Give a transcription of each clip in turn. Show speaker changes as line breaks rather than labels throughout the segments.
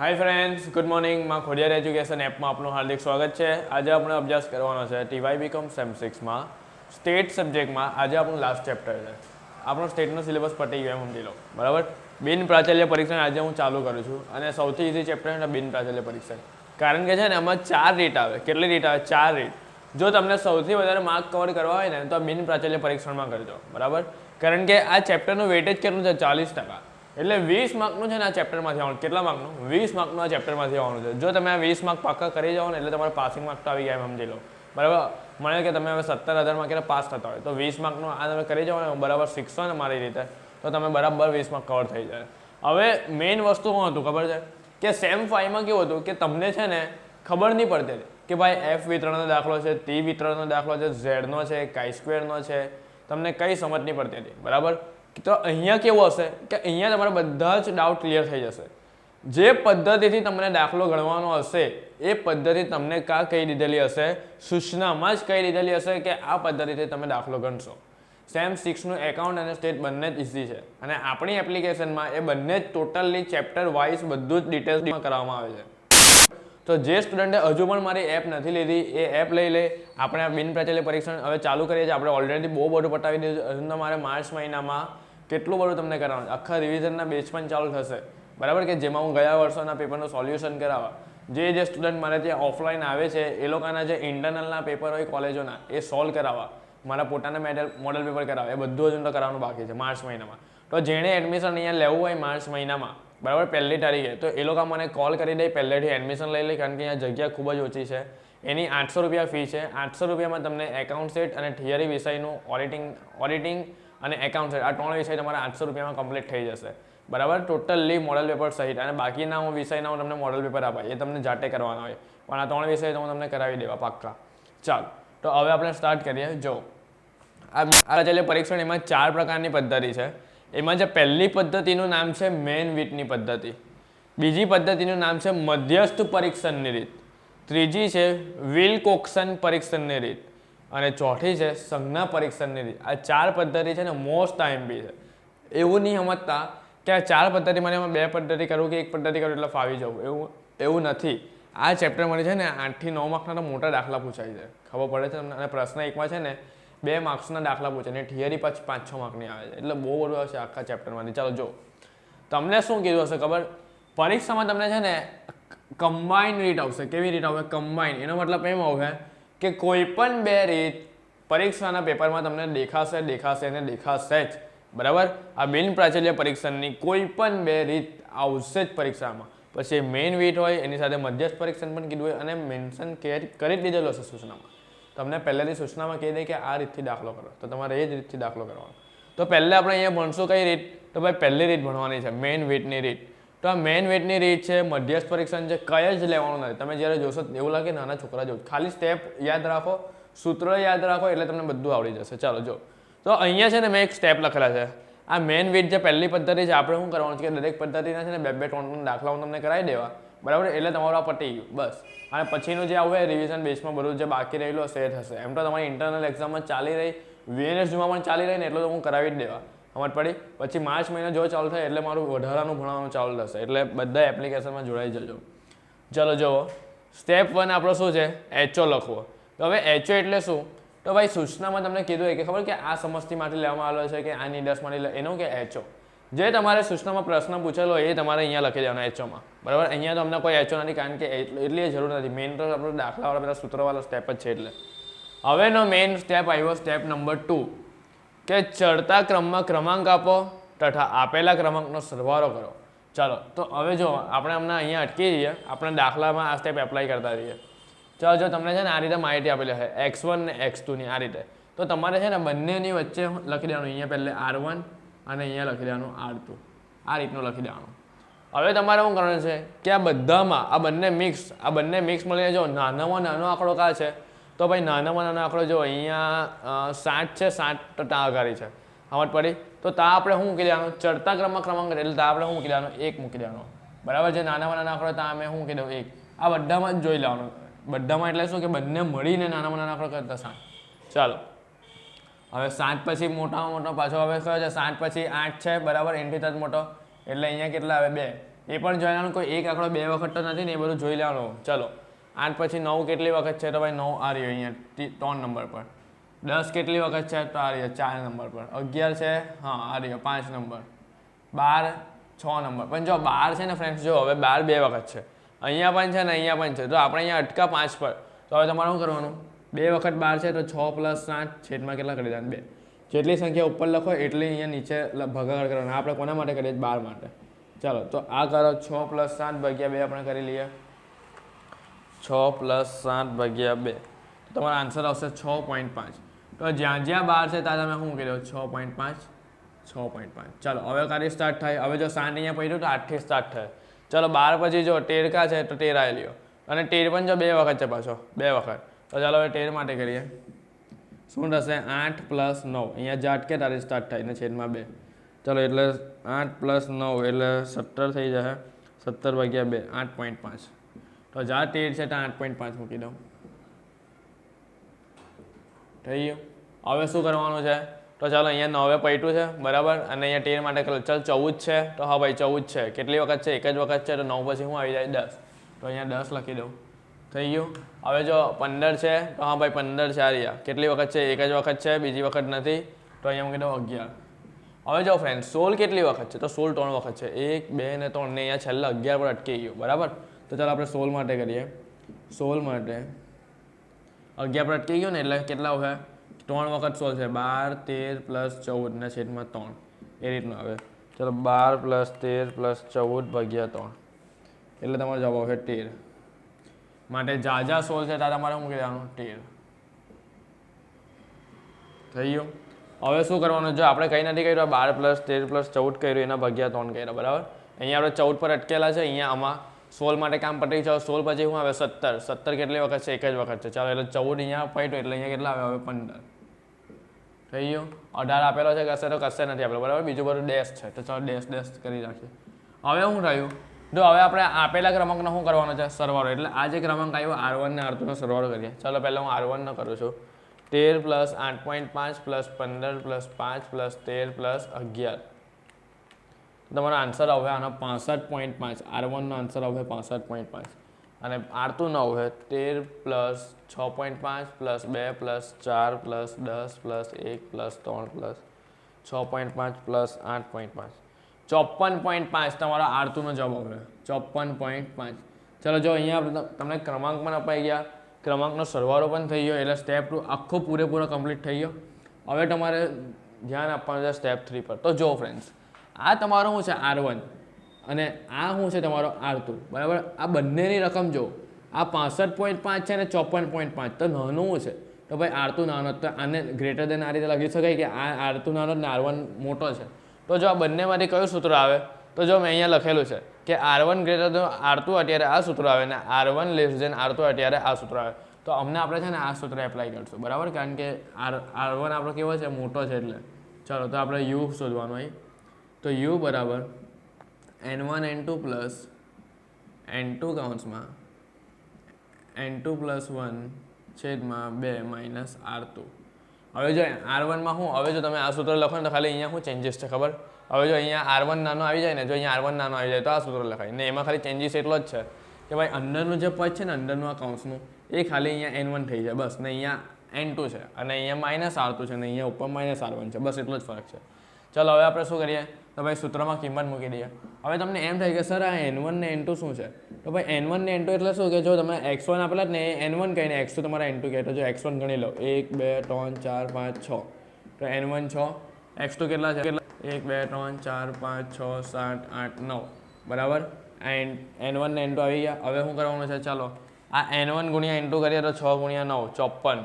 હાય friends good મોર્નિંગમાં Khodiyar education એપમાં આપનું હાર્દિક સ્વાગત છે. આજે આપણે અભ્યાસ કરવાનો છે ટીવાય બીકોમ સેમ સિક્સમાં સ્ટેટ સબ્જેક્ટમાં આજે આપણું લાસ્ટ ચેપ્ટર છે. આપણો સ્ટેટનો સિલેબસ પટી ગયો એમ સમજી લો. બરાબર? બિન પ્રાચાલ્ય પરીક્ષણ આજે હું ચાલુ કરું છું અને સૌથી ઇઝી ચેપ્ટર છે બિન પ્રાચાલ્ય પરીક્ષણ. કારણ કે છે ને એમાં ચાર રીટ આવે. કેટલી રીટ આવે? ચાર રીટ જો તમને સૌથી વધારે માર્ક કવર કરવા હોય ને તો બિન પ્રાચાલ્ય પરીક્ષણમાં કરજો. બરાબર? કારણ કે આ ચેપ્ટરનું વેટેજ કેટલું છે? ચાલીસ ટકા. એટલે વીસ માર્કનું છે ને આ ચેપ્ટરમાંથી આવવાનું. કેટલા માર્કનું વીસ માર્કનું આ ચેપ્ટરમાંથી આવવાનું છે. જો તમે આ વીસ માર્ક પાક્કા કરી જાઓ ને, એટલે તમારે પાસિંગ માર્ક તો આવી ગયા એમ સમજી લો. બરાબર? મને કે તમે હવે સત્તર હજારમાં કેટલા પાસ થતા હોય. તો વીસ માર્કનું આ તમે કરી જાઓ ને, બરાબર શીખશો ને મારી રીતે, તો તમે બરાબર વીસ માર્ક કવર થઈ જાય. હવે મેઇન વસ્તુ શું હતું ખબર છે? કે સેમ ફાઈવમાં કેવું હતું કે તમને છે ને ખબર નહીં પડતી કે ભાઈ એફ વિતરણનો દાખલો છે ટી વિતરણનો દાખલો છે ઝેડનો છે કાઈ સ્ક્વેરનો છે. તમને કઈ સમજ નહીં પડતી હતી. બરાબર? તો અહીંયા કેવું હશે કે અહીંયા તમારા બધા જ ડાઉટ ક્લિયર થઈ જશે. જે પદ્ધતિથી તમને દાખલો ગણવાનો હશે, એ પદ્ધતિ તમને કા કહી દીધેલી હશે? સૂચનામાં જ કહી દીધેલી હશે કે આ પદ્ધતિથી તમે દાખલો ગણશો. સેમ સિક્સનું એકાઉન્ટ અને સ્ટેટ બંને જ ઇઝી છે. અને આપણી એપ્લિકેશનમાં એ બંને જ ટોટલી ચેપ્ટર વાઇઝ બધું જ ડિટેલ્સમાં કરવામાં આવે છે. તો જે સ્ટુડન્ટે હજુ પણ મારી એપ નથી લીધી, એ એપ લઈ લે. આપણે આ બિન પ્રાચાલ્ય પરીક્ષણ હવે ચાલુ કરીએ છીએ. આપણે ઓલરેડી બહુ બધું પટાવી દીધું. હજુ તમારે માર્ચ મહિનામાં કેટલું બધું તમને કરાવવાનું આખા રિવિઝનના બેચ પણ ચાલુ થશે. બરાબર કે જેમાં હું ગયા વર્ષોના પેપરનું સોલ્યુશન કરાવવા. જે જે સ્ટુડન્ટ મારે ત્યાં ઓફલાઈન આવે છે, એ લોકોના જે ઇન્ટરનલના પેપર હોય કોલેજોના, એ સોલ્વ કરાવવા. મારા પોતાના મેડલ મોડલ પેપર કરાવવા એ બધું હજુ તો કરાવવાનું બાકી છે માર્ચ મહિનામાં. તો જેણે એડમિશન અહીંયા લેવું હોય માર્ચ મહિનામાં બરાબર, પહેલી તારીખે. તો એ લોકો મને કોલ કરી દે, પહેલેથી એડમિશન લઈ લે, કારણ કે અહીંયા જગ્યા ખૂબ જ ઓછી છે. એની આઠસો રૂપિયા ફી છે. આઠસો રૂપિયામાં તમને એકાઉન્ટ સેટ અને થિયરી વિષયનું ઓડિટિંગ ઓડિટિંગ અને એકાઉન્ટ સેટ આ ત્રણ વિષય તમારા આઠસો રૂપિયામાં કમ્પ્લીટ થઈ જશે. બરાબર? ટોટલી મોડલ પેપર સહિત. અને બાકીના હું વિષયના હું તમને મોડલ પેપર આપાય એ તમને જાતે કરવાના હોય. પણ આ ત્રણ વિષય તો હું તમને કરાવી દેવા પાક્કા. ચાલો. તો હવે આપણે સ્ટાર્ટ કરીએ. જો. આ રચેલી પરીક્ષણ એમાં ચાર પ્રકારની પદ્ધતિ છે. એમાં જે પહેલી પદ્ધતિનું નામ છે મેન વીટની પદ્ધતિ. બીજી પદ્ધતિનું નામ છે મધ્યસ્થ પરીક્ષણની રીત. ત્રીજી છે વિલ કોક્સન પરીક્ષણની રીત. અને ચોથી છે સંજ્ઞા પરીક્ષણની રીત. આ ચાર પદ્ધતિ છે ને મોસ્ટ આઈએમપી છે. એવું નહીં સમજતા કે આ ચાર પદ્ધતિમાં એમાં બે પદ્ધતિ કરું કે એક પદ્ધતિ કરું એટલે ફાવી જવું. એવું એવું નથી. આ ચેપ્ટર મને છે ને આઠથી નવ માર્કના તો મોટા દાખલા પૂછાય છે. ખબર પડે છે અને પ્રશ્ન એકમાં છે ને બે માર્ક્સના દાખલા પૂછે ને થિયરી પછી પાંચ છ માર્કની આવે છે. એટલે બહુ બધું આવશે આખા ચેપ્ટરમાંથી ચાલો જો તમને શું કીધું હશે ખબર? પરીક્ષામાં તમને છે ને કમ્બાઈન રીટ આવશે. કેવી રીત આવશે? કમ્બાઈન એનો મતલબ એમ આવશે કે કોઈ પણ બે રીત પરીક્ષાના પેપરમાં તમને દેખાશે દેખાશે અને દેખાશે જ. બરાબર? આ બિન પ્રાચલ્ય પરીક્ષણની કોઈ પણ બે રીત આવશે જ પરીક્ષામાં. પછી મેઇન વીટ હોય, એની સાથે મધ્યસ્થ પરીક્ષણ પણ કીધું હોય અને મેન્શન કરી જ દીધેલો હશે સૂચનામાં. તમને પહેલેથી સૂચનામાં કહી દે કે આ રીતથી દાખલો કરો. તો તમારે એ જ રીતથી દાખલો કરવાનો. તો પહેલાં આપણે અહીંયા ભણશું કઈ રીત? તો ભાઈ પહેલી રીત ભણવાની છે મેઇન વેટની રીત. તો આ મેઇન વેટની રીત છે, મધ્યસ્થ પરીક્ષણ છે, કઈ જ લેવાનું નથી. તમે જ્યારે જોશો એવું લાગે નાના છોકરા જેવું ખાલી સ્ટેપ યાદ રાખો, સૂત્ર યાદ રાખો, એટલે તમને બધું આવડી જશે. ચાલો જો. તો અહીંયા છે ને મેં એક સ્ટેપ લખેલા છે. આ મેઇન વેટ જે પહેલી પદ્ધતિ છે, આપણે શું કરવાનું છે કે દરેક પદ્ધતિના છે ને બે બે ટોન દાખલા હું તમને કરાવી દેવા. બરાબર? એટલે તમારું આ પતી ગયું બસ. અને પછીનું જે આવું રિવિઝન બેસમાં બધું જે બાકી રહેલું હશે, એ થશે. એમ તો તમારી ઇન્ટરનલ એક્ઝામમાં ચાલી રહી. વીએનએસયુમાં પણ ચાલી રહી ને, એટલું તો હું કરાવી જ દેવા. સમજ પડી? પછી માર્ચ મહિનો જો ચાલુ થાય, એટલે મારું વધારાનું ભણવાનું ચાલુ થશે. એટલે બધા એપ્લિકેશનમાં જોડાઈ જજો. ચલો, જુઓ. સ્ટેપ વન આપણો શું છે? એચઓ લખવો. તો હવે એચઓ એટલે શું? તો ભાઈ સૂચનામાં તમને કીધું કે ખબર કે આ સમસ્તીમાંથી લેવામાં આવેલો છે કે આ નિર્દેશમાંથી એનું કે એચઓ જે તમારે સૂચનામાં પ્રશ્ન પૂછેલો એ તમારે અહીંયા લખી દેવાનો એચઓમાં બરાબર? અહીંયા તો અમને કોઈ એચઓ નથી, કારણ કે એટલ- એટલી જરૂર નથી. મેઇન તો આપણો દાખલાવાળા બધા સૂત્રવાળો સ્ટેપ જ છે એટલે. હવેનો મેઇન સ્ટેપ આવ્યો સ્ટેપ નંબર ટુ કે ચડતા ક્રમમાં ક્રમાંક આપો તથા આપેલા ક્રમાંકનો સરવાળો કરો. ચાલો, તો હવે જો આપણે હમણાં અહીંયા અટકી જઈએ. આપણે દાખલામાં આ સ્ટેપ એપ્લાય કરતા રહીએ. ચાલો, જો તમને છે ને આ રીતે માહિતી આપેલી છે એક્સ વન ને એક્સ ટુની આ રીતે. તો તમારે છે ને બંનેની વચ્ચે લખી દેવાનું. અહીંયા પહેલે આર વન અને અહીંયા લખી દેવાનું આડતું. આ રીતનું લખી દેવાનું. હવે તમારે શું કરવાનું છે કે આ બધામાં, આ બંને મિક્સ આ બંને મિક્સ મળીને જો નાનામાં નાનો આંકડો કા છે, તો ભાઈ નાનામાં નાનો આંકડો જો અહીંયા સાત છે તા આઘારી છે. સમજ પડી? તો તા આપણે શું મૂકી દેવાનું? ચડતા ક્રમમાં ક્રમાંક એટલે તા આપણે શું મૂકી દેવાનું? એક મૂકી દેવાનું. બરાબર છે? નાનામાં નાનો આંકડો તા અમે શું મૂકી દઉં? એક. આ બધામાં જ જોઈ લેવાનું. બધામાં એટલે શું કે બંને મળીને નાનામાં નાનો આંકડો કરતા સાત ચાલો. હવે સાત પછી મોટામાં મોટો પાછો હવે કયો છે? સાત પછી આઠ છે, બરાબર? એનથી તજ મોટો. એટલે અહીંયા કેટલા આવે? બે. એ પણ જોઈ લેવાનું કોઈ એક આંકડો બે વખત તો નથી ને એ બધું જોઈ લેવાનું. ચલો. આઠ પછી નવ કેટલી વખત છે? તો ભાઈ નવ આ રહ્યો અહીંયા ત્રણ નંબર પર. દસ કેટલી વખત છે? તો આ રહ્યો, ચાર નંબર પર. અગિયાર છે? હા, આ રહ્યો, પાંચ નંબર. બાર, છ નંબર. પણ જો બાર છે ને ફ્રેન્ડ્સ જો હવે બાર બે વખત છે. અહીંયા પણ છે ને અહીંયા પણ છે. તો આપણે અહીંયા અટકા પાંચ પર. તો હવે તમારે શું કરવાનું? બે વખત બાર છે તો છ પ્લસ સાત છેદમાં કેટલા કરી દેવાના? બે. જેટલી સંખ્યા ઉપર લખો એટલી અહીંયા નીચે ભાગાકાર કરવાના આપણે કોના માટે કરીએ? બાર માટે. ચાલો, તો આ કરો છ પ્લસ સાત ભાગ્યા બે આપણે કરી લઈએ. છ પ્લસ સાત ભાગ્યા બે. તમારો આન્સર આવશે છ પોઈન્ટ પાંચ. તો જ્યાં જ્યાં બાર છે ત્યાં તમે શું કર્યો? છ પોઈન્ટ પાંચ. છ પોઈન્ટ પાંચ. ચાલો, હવે કાર્ય સ્ટાર્ટ થાય. હવે જો સાત અહીંયા પડ્યું તો આઠથી સ્ટાર્ટ થાય. ચાલો, બાર પછી જો તેર કા છે તો આવી લ્યો. અને તેર પણ જો બે વખત છે પાછો. બે વખત. તો ચાલો હવે ટેન માટે કરીએ. શું થશે? આઠ પ્લસ નવ. અહીંયા જાટકે તારી સ્ટાર્ટ થાય ને છેદમાં બે. ચાલો એટલે આઠ પ્લસ નવ એટલે સત્તર થઈ જશે. સત્તર ભાગ્યા બે, આઠ પોઈન્ટ પાંચ. તો જા તેર છે તો આઠ પોઈન્ટ પાંચ મૂકી દઉં. થઈ ગયું? હવે શું કરવાનું છે? તો ચાલો અહીંયા નવે પૈટું છે, બરાબર? અને અહીંયા તેર માટે ચાલ ચૌદ છે. તો હા ભાઈ ચૌદ છે. કેટલી વખત છે? એક જ વખત છે તો નવ પછી હું આવી જાય દસ. તો અહીંયા દસ લખી દઉં. થઈ ગયું. હવે જો પંદર છે, તો હા ભાઈ પંદર છે આ રહ્યા. કેટલી વખત છે? એક જ વખત છે, બીજી વખત નથી. તો અહીંયા મૂકી દઉં અગિયાર. હવે જો ફ્રેન્ડ સોળ કેટલી વખત છે? તો સોળ ત્રણ વખત છે. એક, બે ને ત્રણ ને અહીંયા છેલ્લા અગિયાર પર અટકી ગયું. બરાબર? તો ચાલો આપણે સોળ માટે કરીએ. સોળ માટે અગિયાર પર અટકી ગયું ને એટલે કેટલા હોય? ત્રણ વખત સોળ છે. બાર, તેર પ્લસ ચૌદ ને છેદમાં ત્રણ. એ રીતનું આવે. ચલો બાર પ્લસ તેર પ્લસ ચૌદ ભાગ્યા ત્રણ. એટલે તમારો જવાબ આવશે તેર. માટે જાજા સોળ છે ત્યાં તમારે મૂકી દેવાનું તેર. થઈ ગયું? હવે શું કરવાનું? જો આપણે કંઈ નથી કર્યું બાર પ્લસ, તેર પ્લસ, ચૌદ કર્યું, એના ભાગ્યા ત્રણ કર્યા, બરાબર? અહીંયા આપણે ચૌદ પર અટકેલા છે, અહીંયા આમાં સોળ માટે કામ પટી જાઓ. સોળ પછી શું આવે સત્તર. સત્તર કેટલી વખત છે? એક જ વખત છે. ચાલો, એટલે ચૌદ અહીંયા પટ્યું એટલે અહીંયા કેટલા આવે? હવે પંદર. થઈ ગયું? અઢાર આપેલો છે, કશે તો કશે નથી આપેલો, બરાબર? બીજું બધું ડેશ છે. તો ચાલો, ડેશ ડેશ કરી રાખીએ હવે શું થયું જો હવે આપણે આપેલા ક્રમાંકનો શું કરવાનો છે? સરવાળો. એટલે આ જે ક્રમાંક આવ્યો આર વનને આર ટુનો સરવાળો કરીએ. ચાલો પહેલાં હું આર વનનો કરું છું. તેર પ્લસ આઠ પોઈન્ટ પાંચ પ્લસ પંદર પ્લસ પાંચ પ્લસ તેર પ્લસ અગિયાર. તમારો આન્સર આવે આનો પાસઠ પોઈન્ટ પાંચ. આર વનનો આન્સર આવે પાસઠ પોઈન્ટ પાંચ. અને આર ટુ નવ છે તેર પ્લસ છ પોઈન્ટ પાંચ પ્લસ બે પ્લસ ચાર પ્લસ દસ પ્લસ એક પ્લસ ત્રણ પ્લસ છ પોઈન્ટ પાંચ પ્લસ આઠ પોઈન્ટ પાંચ. ચોપન પોઈન્ટ પાંચ, તમારો આરતુનો જવાબ આવે ચોપન પોઈન્ટ પાંચ. ચલો જો અહીંયા તમને ક્રમાંક પણ અપાઈ ગયા. ક્રમાંકનો સરવાળો પણ થઈ ગયો, એટલે સ્ટેપ ટુ આખો પૂરેપૂરો કમ્પ્લીટ થઈ ગયો. હવે તમારે ધ્યાન આપવાનું છે સ્ટેપ થ્રી પર. તો જો ફ્રેન્ડ્સ આ તમારો શું છે? R one. અને આ શું છે તમારો આર ટુ? બરાબર? આ બંનેની રકમ જો આ પાસઠ પોઈન્ટ પાંચ છે અને ચોપન પોઈન્ટ પાંચ. તો નાનું છે? તો ભાઈ આર ટુ નાનો તો આને ગ્રેટર દેન આ રીતે લખી શકાય કે આ આર ટુ નાનો ને આર વન મોટો છે. તો જો આ બંનેમાંથી કયું સૂત્ર આવે? તો જો મેં અહીંયા લખેલું છે કે R one greater than R two અત્યારે આ સૂત્ર આવે ને R one less than R two અત્યારે આ સૂત્ર આવે. તો અમને આપણે છે ને આ સૂત્ર એપ્લાય કરશું. બરાબર? કારણ કે આર આર વન આપણો કેવો છે? મોટો છે એટલે. ચાલો, તો આપણે યુ શોધવાનું હોય તો યુ બરાબર N one N two plus N two કાઉન્સમાં N two plus one છેદમાં બે માઇનસ આર ટુ હવે જો આર વનમાં હું, હવે જો તમે આ સૂત્ર લખો ને તો ખાલી અહીંયા શું ચેન્જીસ છે, ખબર? હવે જો અહીંયા આર વન નાનો આવી જાય ને, જો અહીંયા આર વન નાનો આવી જાય તો આ સૂત્ર લખાય. ને એમાં ખાલી ચેન્જીસ એટલો જ છે કે ભાઈ અંદરનું જે પદ છે ને, અંદરનું આ કૌંસનું, એ ખાલી અહીંયા એન વન થઈ જાય, બસ. ને અહીંયા એન ટુ છે અને અહીંયા માઇનસ આર ટુ છે, ને અહીંયા ઉપર માઇનસ આર વન છે, બસ એટલો જ ફરક છે. ચાલો, હવે આપણે શું કરીએ? તો ભાઈ સૂત્રમાં કિંમત મૂકી દઈએ. હવે તમને એમ થાય કે, સર, આ એન વન ને એન ટુ શું છે? તો ભાઈ એન વન ને એન ટુ એટલે શું કે, જો તમે એક્સ વન આપેલા જ ને એન વન કહીને એક્સ ટુ તમારા એન ટુ કહે. તો જો એક્સ વન ગણી લો, એક, બે, ત્રણ, ચાર, પાંચ, છ. તો એન વન છ એક્સ ટુ કેટલા છે? કેટલા એક, બે, ત્રણ, ચાર, પાંચ, છ, સાત, આઠ, નવ. બરાબર? આ એન એન વન ને એન ટુ આવી ગયા. હવે શું કરવાનું છે? ચાલો. આ એન વન ગુણ્યા એન ટુ કરીએ તો છ ગુણ્યા નવ, ચોપન.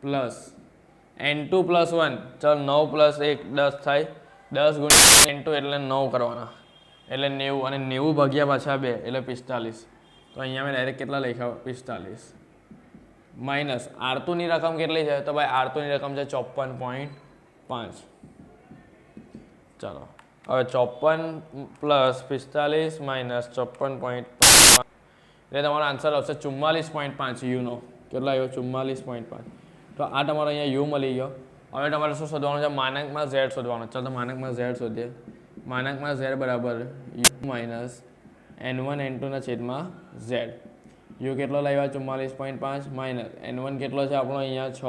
Plus N two plus one ચાલ નવ પ્લસ એક દસ થાય. દસ ગુણ્યા ઇન્ટુ એટલે નવ કરવાના. એટલે નેવું અને નેવું ભાગ્યા પાછા બે, એટલે પિસ્તાલીસ. તો અહીંયા મેં ડાયરેક્ટ કેટલા લખ્યા? પિસ્તાલીસ. માઇનસ આરતુની રકમ કેટલી છે? તો ભાઈ આરતુની રકમ છે ચોપન પોઈન્ટ પાંચ. ચાલો. હવે ચોપન પ્લસ પિસ્તાલીસ માઇનસ ચોપન પોઈન્ટ એટલે તમારો આન્સર આવશે ચુમ્માલીસ પોઈન્ટ પાંચ યુનો કેટલા આવ્યો? ચુમ્માલીસ પોઈન્ટ પાંચ. તો આ તમારો અહીંયા યુ મળી ગયો. હવે તમારે શું શોધવાનું છે? માનકમાં ઝેડ શોધવાનું. ચાલો તો માનકમાં ઝેડ શોધીએ. માનકમાં ઝેડ બરાબર U minus N one N ટુના છેદમાં ઝેડ. યુ કેટલો લાવ્યા? ચુમ્માલીસ પોઈન્ટ પાંચ માઇનસ. એન વન કેટલો છે? આપણો અહીંયા છ.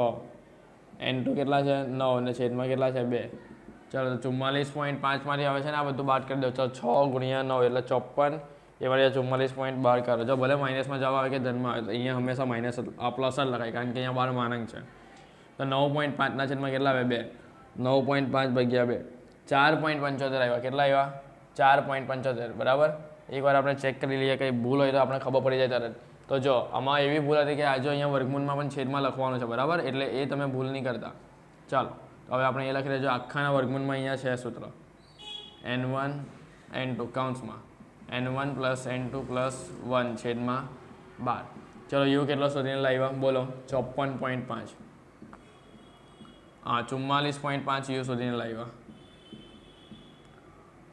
એન ટુ કેટલા છે? નવ અને છેદમાં કેટલા છે? બે. ચાલો, તો ચુમ્માલીસ પોઈન્ટ પાંચમાંથી આવે છે ને આ બધું બાદ કરી દો. ચાલો, છ ગુણ્યા નવ એટલે ચોપન એ વળી ચુમ્માલીસ પોઈન્ટ બાર કરો. જો ભલે માઇનસમાં જવાબ આવે કે ધનમાં આવે, તો અહીંયા હંમેશા માઇનસ પ્લસ જ લખાય, કારણ કે અહીંયા બાર માનક છે. તો નવ પોઈન્ટ પાંચના છેદમાં કેટલા આવે બે. નવ પોઈન્ટ પાંચ ભાગ્યા બે. ચાર પોઈન્ટ પંચોતેર આવ્યા. કેટલા આવ્યા? ચાર પોઈન્ટ પંચોતેર. બરાબર? એકવાર આપણે ચેક કરી લઈએ કંઈ ભૂલ હોય તો આપણે ખબર પડી જાય તરત. તો જો, આમાં એવી ભૂલ હતી કે આજે અહીંયા વર્ગમૂળમાં પણ છેદમાં લખવાનું છે, બરાબર? એટલે એ તમે ભૂલ નહીં કરતા. ચાલો, તો હવે આપણે એ લખી દેજો આખાના વર્ગમૂળમાં અહીંયા છે સૂત્ર. N one, N two, કાઉન્ટ્સમાં. N one plus N two plus one છેદમાં બાર. ચલો, યુ કેટલો શોધીને લાવ્યા? બોલો, ચોપન પોઈન્ટ પાંચ. હા, ચુમ્માલીસ પોઈન્ટ પાંચ યુ સુધીને લાવ્યા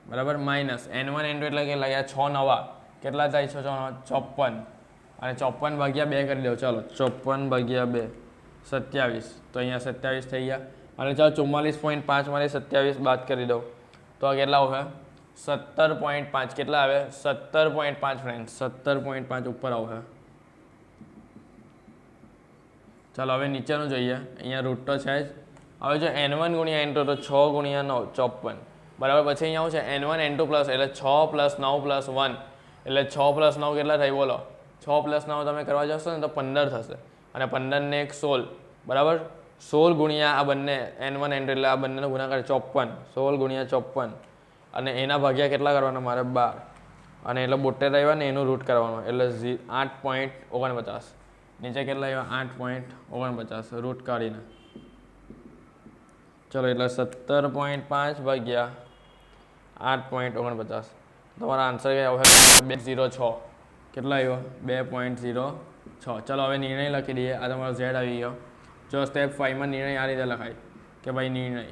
બરાબર, minus. N one, N two એટલે કે લાગ્યા છ નવા. કેટલા થાય છે ચોપન અને ચોપન ભાગ્યા બે કરી દો. ચાલો ચોપન ભાગ્યા બે. સત્યાવીસ. તો અહીંયા સત્યાવીસ થઈ ગયા. અને ચાલો, ચુમ્માલીસ પોઈન્ટ પાંચમાંથી સત્યાવીસ બાદ કરી દો તો આ કેટલા આવે? સત્તર પોઈન્ટ પાંચ. કેટલા આવે? સત્તર પોઈન્ટ પાંચ ફ્રેન્ડ સત્તર પોઈન્ટ પાંચ ઉપર આવશે ચાલો, હવે નીચેનું જોઈએ. અહીંયા રૂટ તો છે જ. હવે જો એન વન ગુણ્યા એન ટુ તો છ ગુણ્યા નવ, ચોપન. બરાબર, પછી અહીંયા આવું છે N one N two plus એટલે છ પ્લસ નવ પ્લસ વન એટલે છ પ્લસ નવ કેટલા થઈ બોલો. છ પ્લસ નવ તમે કરવા જશો ને તો પંદર થશે. અને પંદરને એક સોળ. બરાબર? સોળ ગુણ્યા આ બંને એન વન એન ટુ એટલે આ બંનેનો ગુણાકાર ચોપન. સોળ ગુણ્યા ચોપન. અને એના ભાગ્યા કેટલા કરવાના? મારે બાર. અને એટલે બોટેર આવ્યા ને એનું રૂટ કરવાનું. એટલે ઝી, આઠ પોઈન્ટ ઓગણપચાસ. નીચે કેટલા આવ્યા? આઠ પોઈન્ટ ઓગણપચાસ. રૂટ કાઢીને. ચલો એટલે સત્તર પોઈન્ટ પાંચ ભાગ્યા આઠ પોઈન્ટ ઓગણપચાસ. તમારો આન્સર કઈ આવશે બે ઝીરો છ. કેટલો આવ્યો? બે પોઈન્ટ ઝીરો છ. ચલો હવે નિર્ણય લખી દઈએ. આ તમારો ઝેડ આવી ગયો. જો સ્ટેપ ફાઈવમાં નિર્ણય આ રીતે લખાય કે ભાઈ નિર્ણય.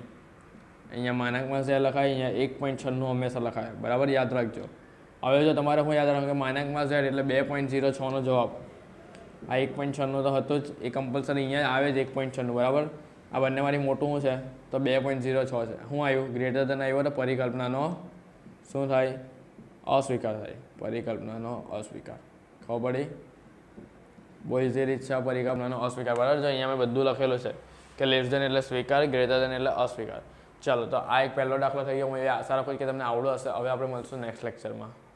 અહીંયા માનકમાં ઝેડ લખાય, અહીંયા એક પોઈન્ટ છન્નું હંમેશા લખાય. બરાબર? યાદ રાખજો. હવે જો તમારે હું યાદ રાખો કે માનાંકમાં ઝેડ એટલે બે પોઈન્ટ ઝીરો છનો જવાબ. આ એક પોઈન્ટ છન્નું તો હતો જ. એ કમ્પલસરી અહીંયા આવે જ એક પોઈન્ટ છન્નું બરાબર? આ બંનેમાંથી મોટું શું છે તો બે પોઈન્ટ ઝીરો છ છે. શું આવ્યું ગ્રેટર ધન આવ્યો તો પરિકલ્પનાનો શું થાય? અસ્વીકાર થાય. પરિકલ્પનાનો અસ્વીકાર. ખબર પડી? બોઈઝ રીત છે પરિકલ્પનાનો અસ્વીકાર. બરાબર છે? અહીંયા મેં બધું લખેલું છે કે લેસ ધન એટલે સ્વીકાર ગ્રેટર ધન એટલે અસ્વીકાર. ચાલો, તો આ એક પહેલો દાખલો થઈ ગયો. હું એ આશા રાખું કે તમને આવડો હશે. હવે આપણે મળશું નેક્સ્ટ લેક્ચરમાં